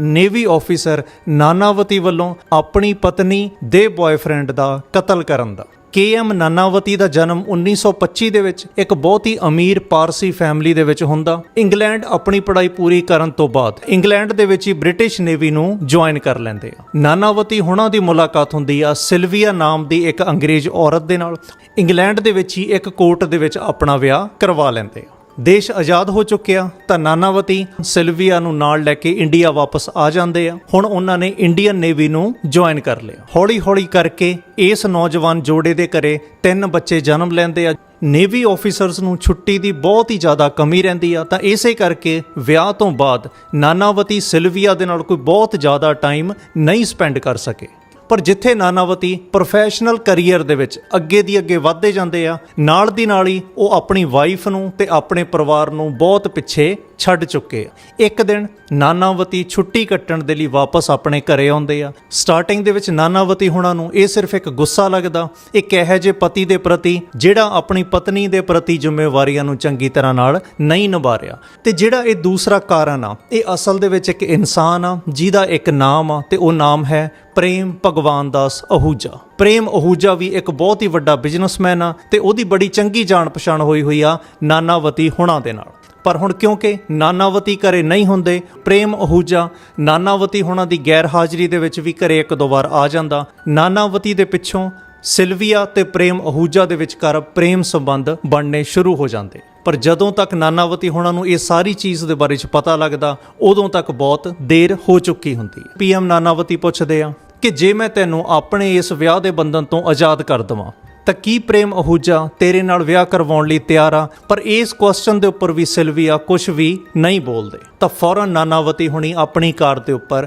Navy officer ਨਾਨਾਵਤੀ ਵੱਲੋਂ ਆਪਣੀ ਪਤਨੀ ਦੇ ਬॉयਫ੍ਰੈਂਡ ਦਾ ਕਤਲ ਕਰਨ ਦਾ। ਕੇਐਮ ਨਾਨਾਵਤੀ ਦਾ ਜਨਮ 1925 ਦੇ ਵਿੱਚ ਇੱਕ ਬਹੁਤ ਹੀ ਅਮੀਰ ਪਾਰਸੀ ਫੈਮਿਲੀ ਦੇ ਵਿੱਚ ਹੁੰਦਾ। ਇੰਗਲੈਂਡ ਆਪਣੀ ਪੜ੍ਹਾਈ ਪੂਰੀ ਕਰਨ ਤੋਂ ਬਾਅਦ ਇੰਗਲੈਂਡ ਦੇ ਵਿੱਚ ਹੀ ਬ੍ਰਿਟਿਸ਼ ਨੇਵੀ ਨੂੰ ਜੁਆਇਨ ਕਰ ਲੈਂਦੇ ਆ। ਨਾਨਾਵਤੀ ਹੁਣਾਂ ਦੀ ਮੁਲਾਕਾਤ ਹੁੰਦੀ ਆ ਸਿਲਵੀਆ ਨਾਮ ਦੀ ਇੱਕ ਅੰਗਰੇਜ਼ ਔਰਤ ਦੇ ਨਾਲ। ਇੰਗਲੈਂਡ ਦੇ ਵਿੱਚ ਹੀ ਇੱਕ ਕੋਰਟ ਦੇ ਵਿੱਚ ਆਪਣਾ ਵਿਆਹ ਕਰਵਾ ਲੈਂਦੇ ਆ। ਦੇਸ਼ ਆਜ਼ਾਦ ਹੋ ਚੁੱਕਿਆ, ਤਾਂ ਨਾਨਾਵਤੀ ਸਿਲਵੀਆ ਨੂੰ ਨਾਲ ਲੈ ਕੇ ਇੰਡੀਆ ਵਾਪਸ ਆ ਜਾਂਦੇ ਆ। ਹੁਣ ਉਹਨਾਂ ਨੇ ਇੰਡੀਅਨ ਨੇਵੀ ਨੂੰ ਜੁਆਇਨ ਕਰ ਲਿਆ। ਹੌਲੀ-ਹੌਲੀ ਕਰਕੇ ਇਸ ਨੌਜਵਾਨ ਜੋੜੇ ਦੇ ਘਰੇ ਤਿੰਨ ਬੱਚੇ ਜਨਮ ਲੈਂਦੇ ਆ। ਨੇਵੀ ਆਫੀਸਰਸ ਨੂੰ ਛੁੱਟੀ ਦੀ ਬਹੁਤ ਹੀ ਜ਼ਿਆਦਾ ਕਮੀ ਰਹਿੰਦੀ ਆ, ਤਾਂ ਇਸੇ ਕਰਕੇ ਵਿਆਹ ਤੋਂ ਬਾਅਦ ਨਾਨਾਵਤੀ ਸਿਲਵੀਆ ਦੇ ਨਾਲ ਕੋਈ ਬਹੁਤ ਜ਼ਿਆਦਾ ਟਾਈਮ ਨਹੀਂ ਸਪੈਂਡ ਕਰ ਸਕੇ। ਪਰ ਜਿੱਥੇ ਨਾਨਾਵਤੀ ਪ੍ਰੋਫੈਸ਼ਨਲ ਕੈਰੀਅਰ ਦੇ ਵਿੱਚ ਅੱਗੇ ਦੀ ਅੱਗੇ ਵਧਦੇ ਜਾਂਦੇ ਆ, ਨਾਲ ਦੀ ਨਾਲ ਹੀ ਉਹ ਆਪਣੀ ਵਾਈਫ ਨੂੰ ਤੇ ਆਪਣੇ ਪਰਿਵਾਰ ਨੂੰ ਬਹੁਤ ਪਿੱਛੇ ਛੱਡ ਚੁੱਕੇ ਆ। ਇੱਕ ਦਿਨ ਨਾਨਾਵਤੀ ਛੁੱਟੀ ਕੱਟਣ ਦੇ ਲਈ ਵਾਪਸ ਆਪਣੇ ਘਰੇ ਆਉਂਦੇ ਆ। ਸਟਾਰਟਿੰਗ ਦੇ ਵਿੱਚ ਨਾਨਾਵਤੀ ਹੁਣਾਂ ਨੂੰ ਇਹ ਸਿਰਫ ਇੱਕ ਗੁੱਸਾ ਲੱਗਦਾ, ਇੱਕ ਇਹੋ ਜਿਹੇ ਪਤੀ ਦੇ ਪ੍ਰਤੀ ਜਿਹੜਾ ਆਪਣੀ ਪਤਨੀ ਦੇ ਪ੍ਰਤੀ ਜ਼ਿੰਮੇਵਾਰੀਆਂ ਨੂੰ ਚੰਗੀ ਤਰ੍ਹਾਂ ਨਾਲ ਨਹੀਂ ਨਿਭਾ ਰਿਹਾ ਤੇ ਜਿਹੜਾ ਇਹ ਦੂਸਰਾ ਕਾਰਨ ਆ, ਇਹ ਅਸਲ ਦੇ ਵਿੱਚ ਇੱਕ ਇਨਸਾਨ ਆ, ਜਿਹਦਾ ਇੱਕ ਨਾਮ ਆ ਤੇ ਉਹ ਨਾਮ ਹੈ ਪ੍ਰੇਮ ਭਗਵਾਨ ਦਾਸ ਅਹੂਜਾ। ਪ੍ਰੇਮ ਅਹੂਜਾ ਵੀ ਇੱਕ ਬਹੁਤ ਹੀ ਵੱਡਾ ਬਿਜ਼ਨਸਮੈਨ ਆ ਤੇ ਉਹਦੀ ਬੜੀ ਚੰਗੀ ਜਾਣ ਪਛਾਣ ਹੋਈ ਹੋਈ ਆ ਨਾਨਾਵਤੀ ਹੁਣਾਂ ਦੇ ਨਾਲ। ਪਰ ਹੁਣ ਕਿਉਂਕਿ ਨਾਨਾਵਤੀ ਘਰੇ ਨਹੀਂ ਹੁੰਦੇ, ਪ੍ਰੇਮ ਅਹੂਜਾ, ਨਾਨਾਵਤੀ ਹੁਣਾਂ ਦੀ ਗੈਰ ਹਾਜ਼ਰੀ ਦੇ ਵਿੱਚ ਵੀ ਘਰੇ ਇੱਕ ਦੋ ਵਾਰ ਆ ਜਾਂਦਾ। ਨਾਨਾਵਤੀ ਦੇ ਪਿੱਛੋਂ ਸਿਲਵੀਆ ਤੇ ਪ੍ਰੇਮ ਅਹੂਜਾ ਦੇ ਵਿਚਕਾਰ ਪ੍ਰੇਮ ਸੰਬੰਧ ਬਣਨੇ ਸ਼ੁਰੂ ਹੋ ਜਾਂਦੇ। ਪਰ ਜਦੋਂ ਤੱਕ ਨਾਨਾਵਤੀ ਹੁਣਾਂ ਨੂੰ ਇਹ ਸਾਰੀ ਚੀਜ਼ ਦੇ ਬਾਰੇ ਚ ਪਤਾ ਲੱਗਦਾ, ਉਦੋਂ ਤੱਕ ਬਹੁਤ ਦੇਰ ਹੋ ਚੁੱਕੀ ਹੁੰਦੀ ਹੈ। ਪੀਐਮ ਨਾਨਾਵਤੀ ਪੁੱਛਦੇ ਆ ਕਿ ਜੇ ਮੈਂ ਤੈਨੂੰ ਆਪਣੇ ਇਸ ਵਿਆਹ ਦੇ ਬੰਧਨ ਤੋਂ ਆਜ਼ਾਦ ਕਰ ਦਵਾਂ ਤਾਂ ਕੀ ਪ੍ਰੇਮ ਅਹੂਜਾ ਤੇਰੇ ਨਾਲ ਵਿਆਹ ਕਰਵਾਉਣ ਲਈ ਤਿਆਰ ਆ? ਪਰ ਇਸ ਕੁਐਸਚਨ ਦੇ ਉੱਪਰ ਵੀ ਸਿਲਵੀਆ ਕੁਝ ਵੀ ਨਹੀਂ ਬੋਲਦੇ। ਤਾਂ ਫੌਰਨ ਨਾਨਾਵਤੀ ਹੁਣੀ ਆਪਣੀ ਕਾਰ ਦੇ ਉੱਪਰ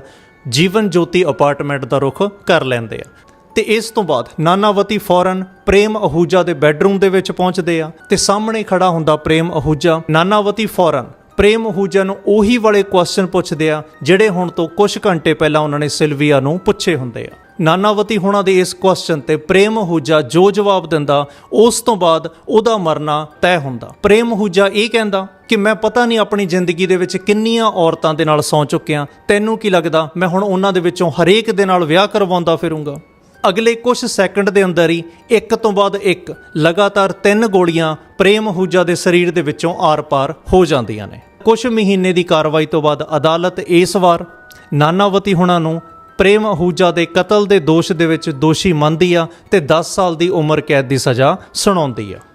ਜੀਵਨ ਜੋਤੀ ਅਪਾਰਟਮੈਂਟ ਦਾ ਰੁਖ ਕਰ ਲੈਂਦੇ ਆ। ਤੇ ਇਸ ਤੋਂ ਬਾਅਦ ਨਾਨਾਵਤੀ ਫੌਰਨ ਪ੍ਰੇਮ ਅਹੂਜਾ ਦੇ ਬੈੱਡਰੂਮ ਦੇ ਵਿੱਚ ਪਹੁੰਚਦੇ ਆ ਤੇ ਸਾਹਮਣੇ ਖੜਾ ਹੁੰਦਾ ਪ੍ਰੇਮ ਅਹੂਜਾ। ਨਾਨਾਵਤੀ ਫੌਰਨ ਪ੍ਰੇਮ ਅਹੂਜਾ ਨੂੰ ਉਹੀ ਵਾਲੇ ਕੁਐਸਚਨ ਪੁੱਛਦੇ ਆ, ਜਿਹੜੇ ਹੁਣ ਤੋਂ ਕੁਝ ਘੰਟੇ ਪਹਿਲਾਂ ਉਹਨਾਂ ਨੇ ਸਿਲਵੀਆ ਨੂੰ ਪੁੱਛੇ ਹੁੰਦੇ ਆ। ਨਾਨਾਵਤੀ ਹੁਣਾਂ ਦੇ ਇਸ ਕੁਐਸਚਨ ਤੇ ਪ੍ਰੇਮ ਅਹੂਜਾ ਜੋ ਜਵਾਬ ਦਿੰਦਾ, ਉਸ ਤੋਂ ਬਾਅਦ ਉਹਦਾ ਮਰਨਾ ਤੈਅ ਹੁੰਦਾ। ਪ੍ਰੇਮ ਅਹੂਜਾ ਇਹ ਕਹਿੰਦਾ ਕਿ ਮੈਂ ਪਤਾ ਨਹੀਂ ਆਪਣੀ ਜ਼ਿੰਦਗੀ ਦੇ ਵਿੱਚ ਕਿੰਨੀਆਂ ਔਰਤਾਂ ਦੇ ਨਾਲ ਸੌ ਚੁੱਕਿਆ। ਤੈਨੂੰ ਕੀ ਲੱਗਦਾ? ਮੈਂ ਹੁਣ ਉਹਨਾਂ ਦੇ ਵਿੱਚੋਂ ਹਰੇਕ ਦੇ ਨਾਲ ਵਿਆਹ ਕਰਵਾਉਂਦਾ ਫਿਰੂੰਗਾ। ਅਗਲੇ ਕੁਝ ਸੈਕਿੰਡ ਦੇ ਅੰਦਰ ਹੀ ਇੱਕ ਤੋਂ ਬਾਅਦ ਇੱਕ, ਲਗਾਤਾਰ ਤਿੰਨ ਗੋਲੀਆਂ ਪ੍ਰੇਮ ਅਹੂਜਾ ਦੇ ਸਰੀਰ ਦੇ ਵਿੱਚੋਂ ਆਰ-ਪਾਰ ਹੋ ਜਾਂਦੀਆਂ ਨੇ। ਕੁਝ ਮਹੀਨੇ ਦੀ ਕਾਰਵਾਈ ਤੋਂ ਬਾਅਦ ਅਦਾਲਤ ਇਸ ਵਾਰ ਨਾਨਾਵਤੀ ਹੁਣਾਂ ਨੂੰ ਪ੍ਰੇਮ ਅਹੂਜਾ ਦੇ ਕਤਲ ਦੇ ਦੋਸ਼ ਦੇ ਵਿੱਚ ਦੋਸ਼ੀ ਮੰਨਦੀ ਆ ਤੇ 10 ਸਾਲ ਦੀ ਉਮਰ ਕੈਦ ਦੀ ਸਜ਼ਾ ਸੁਣਾਉਂਦੀ ਆ।